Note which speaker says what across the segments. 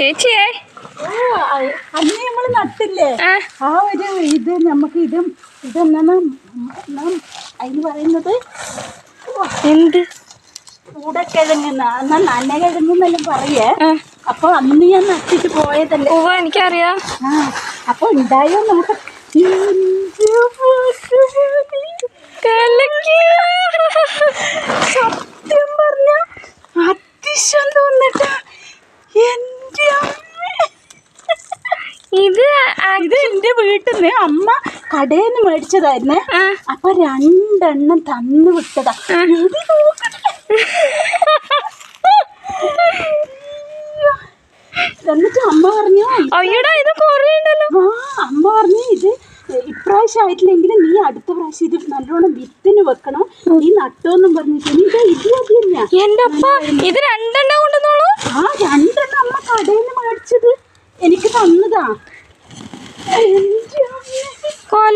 Speaker 1: ചേച്ചിയേ.
Speaker 2: അന്ന് നമ്മൾ നട്ടില്ലേ?
Speaker 1: ആ.
Speaker 2: ഒരു ഇത് നമുക്ക് ഇതും ഇതെന്നാണ് അതിന് പറയുന്നത്.
Speaker 1: എന്ത്?
Speaker 2: കൂടക്കിഴങ്ങെന്ന. എന്നാ നനകിഴങ്ങെന്നെല്ലാം പറയേ.
Speaker 1: ആ.
Speaker 2: അപ്പൊ അന്ന് ഞാൻ നട്ടിട്ട് പോയതല്ലേ?
Speaker 1: ഓ എനിക്കറിയാം.
Speaker 2: ആ അപ്പൊ ഉണ്ടായോ നോക്ക
Speaker 1: കലക്കി.
Speaker 2: സത്യം പറഞ്ഞ അതിശയം തോന്നിട്ട എന്റെ അമ്മേ.
Speaker 1: ഇത് ആ-
Speaker 2: എന്റെ വീട്ടിൽ നിന്ന് അമ്മ കടയിൽ നിന്ന് മേടിച്ചതായിരുന്നേ. അപ്പൊ രണ്ടെണ്ണം തന്നു വിട്ടതാ. എന്നിട്ട് അമ്മ പറഞ്ഞു
Speaker 1: അയ്യടാ ഇത് കൊറേ ഉണ്ടല്ലോ
Speaker 2: ആ അമ്മ പറഞ്ഞു ഇത് ഇപ്രാവശ്യം ആയിട്ടില്ലെങ്കിൽ നീ അടുത്ത പ്രാവശ്യം ഇത് നല്ലോണം വിത്തിന് വെക്കണം. നീ നട്ടോന്നും പറഞ്ഞിട്ടുണ്ട് ഇതാ ഇത് മതിയല്ല
Speaker 1: എന്റെ അപ്പ ഇത് രണ്ടെണ്ണം കൊണ്ടുവന്നോളൂ.
Speaker 2: ആ രണ്ടെണ്ണം അമ്മ കടയിൽ നിന്ന് മേടിച്ചത്. എനിക്ക് തന്നതാ.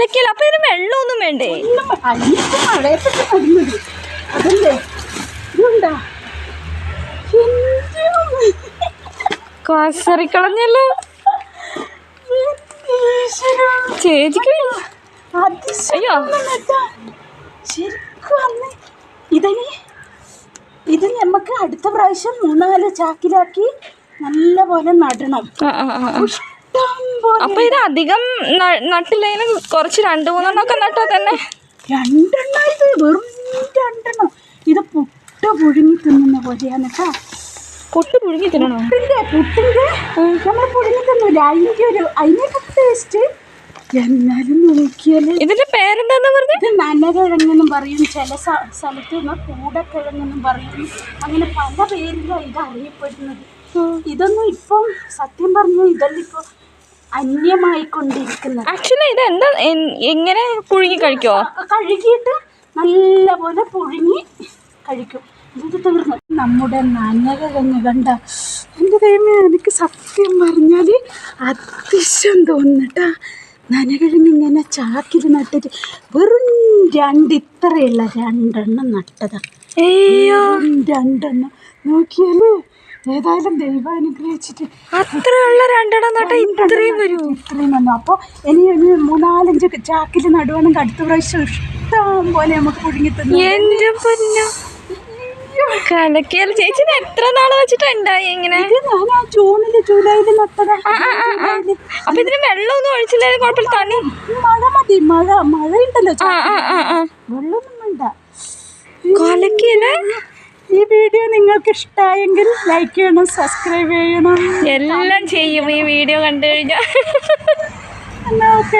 Speaker 1: കൊലക്കൽ അപ്പൊ ഇതിന് വെള്ളമൊന്നും വേണ്ടേ. കൊസറിക്കളഞ്ഞല്ലോ
Speaker 2: ഈശ്വരാ.
Speaker 1: ചേച്ചിക്ക്
Speaker 2: അതിശയം
Speaker 1: അയ്യോ.
Speaker 2: കേട്ടോ. ശരിക്കും അന്ന് ഇതിന് ഇത് നമുക്ക് അടുത്ത പ്രാവശ്യം മൂന്നാൽ ചാക്കിലാക്കി നല്ല പോലെ നടണം. ഇഷ്ടം
Speaker 1: അപ്പൊ ഇത് അധികം നട്ടില്ലെങ്കിലും കുറച്ച് രണ്ടു മൂന്നെണ്ണം ഒക്കെ നട്ടാ തന്നെ?
Speaker 2: രണ്ടെണ്ണം ഇത് വെറും രണ്ടെണ്ണം. ഇത് പുട്ട് പുഴുങ്ങി തിന്നുന്ന പോലെയാണ് കേട്ടോ
Speaker 1: പൊട്ട് പുഴുങ്ങി തിന്നണോ?
Speaker 2: പുട്ടിന്റെ പുട്ടിന്റെ? നമ്മൾ പുഴുങ്ങി തിന്നില്ല അതിന്റെ ഒരു അതിനൊക്കെ ടേസ്റ്റ് എന്നാലും നോക്കിയാൽ
Speaker 1: ഇതിന്റെ പേരെന്താന്ന് പറഞ്ഞു?
Speaker 2: ഇത് നനകിഴങ്ങെന്നും പറയും. ചില സ്ഥലത്ത് നിന്ന് കൂടക്കിഴങ്ങെന്നും പറയും. അങ്ങനെ പല പേരിലാണ് ഇത് അറിയപ്പെടുന്നത്. ഇതൊന്നും ഇപ്പം സത്യം പറഞ്ഞു ഇതെല്ലാം ഇപ്പോൾ അന്യമായിക്കൊണ്ടിരിക്കുന്നത്.
Speaker 1: ആക്ച്വലി ഇത് എന്താ എങ്ങനെ പുഴുങ്ങി കഴിക്കോ?
Speaker 2: കഴുകിയിട്ട് നല്ലപോലെ പുഴുങ്ങി കഴിക്കും. ഇത് തീർന്നു. നമ്മുടെ നനകിഴങ്ങ് കണ്ട എന്റെ ദൈവമേ എനിക്ക് സത്യം പറഞ്ഞാൽ അതിശയം തോന്നിട്ടാ നനകിഴങ്ങ് ഇങ്ങനെ ചാക്കിൽ നട്ടിട്ട് വെറും രണ്ട് ഇത്രയുള്ള രണ്ടെണ്ണം നട്ടതാ. വെറും രണ്ടെണ്ണം. നോക്കിയാൽ ഏതായാലും ദൈവം അനുഗ്രഹിച്ചിട്ട്
Speaker 1: അത്രയുള്ള രണ്ടെണ്ണം നട്ടാ ഇത്രയും വരും.
Speaker 2: ഇത്രയും വന്നു. അപ്പോൾ ഇനി ഇനി മൂന്നാലഞ്ച് ചാക്കിൽ നടുവാണെങ്കിൽ അടുത്ത പ്രാവശ്യം ഇഷ്ടം പോലെ നമുക്ക് പുഴുങ്ങി തന്നു.
Speaker 1: എന്റെ പൊന്നോ. കലക്കിയാൽ ചേച്ചി എത്ര നാൾ വെച്ചിട്ടുണ്ടായി ഇങ്ങനെ?
Speaker 2: ഞാൻ ആ ജൂണിൽ ജൂലൈയിൽ നട്ടതാ.
Speaker 1: അപ്പൊ ഇതിന് വെള്ളമൊന്നും ഒഴിച്ചില്ലേ കുഴപ്പമില്ല. തണി.
Speaker 2: മഴ മതി. മഴ മഴ ഉണ്ടല്ലോ വെള്ളമൊന്നും വേണ്ട.
Speaker 1: കലക്കിയല്ലേ?
Speaker 2: ഈ വീഡിയോ നിങ്ങൾക്ക് ഇഷ്ടമായെങ്കിൽ ലൈക്ക് ചെയ്യണം സബ്സ്ക്രൈബ് ചെയ്യണം.
Speaker 1: എല്ലാം ചെയ്യും ഈ വീഡിയോ കണ്ടു കഴിഞ്ഞാൽ.